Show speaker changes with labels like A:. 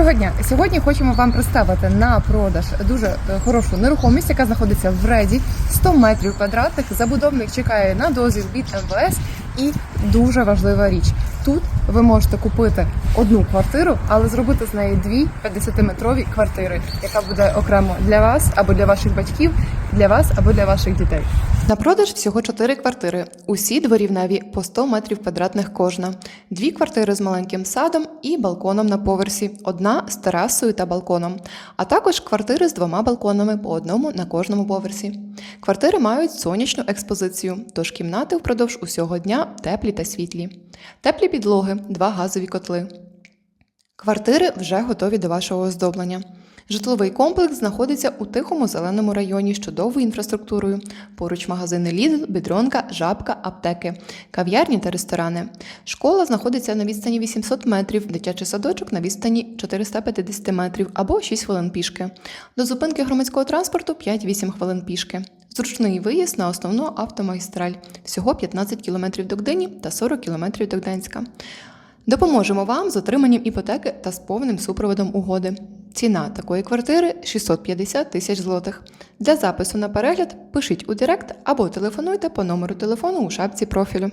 A: Доброго дня! Сьогодні хочемо вам представити на продаж дуже е, хорошу нерухомість, яка знаходиться в Реді 100 метрів квадратних. Забудовник чекає на дозвіл від МВС. І дуже важлива річ. Тут ви можете купити одну квартиру, але зробити з неї дві 50-метрові квартири, яка буде окремо для вас або для ваших батьків, для вас або для ваших дітей. На продаж всього чотири квартири. Усі дворівневі по 100 метрів квадратних кожна. Дві квартири з маленьким садом і балконом на поверсі, одна з терасою та балконом, а також квартири з двома балконами по одному на кожному поверсі. Квартири мають сонячну експозицію, тож кімнати впродовж усього дня теплі та світлі. Теплі підлоги, два газові котли. Квартири вже готові до вашого оздоблення. Житловий комплекс знаходиться у тихому зеленому районі з чудовою інфраструктурою. Поруч магазини Lidl, Бідронка, Жабка, аптеки, кав'ярні та ресторани. Школа знаходиться на відстані 800 метрів, дитячий садочок на відстані 450 метрів або 6 хвилин пішки. До зупинки громадського транспорту 5-8 хвилин пішки. Зручний виїзд на основну автомагістраль. Всього 15 км до Гдині та 40 км до Гданська. Допоможемо вам з отриманням іпотеки та з повним супроводом угоди. Ціна такої квартири 650 тисяч злотих. Для запису на перегляд пишіть у Директ або телефонуйте по номеру телефону у шапці профілю.